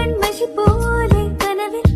കൺമശി പോലെ കനവിൽ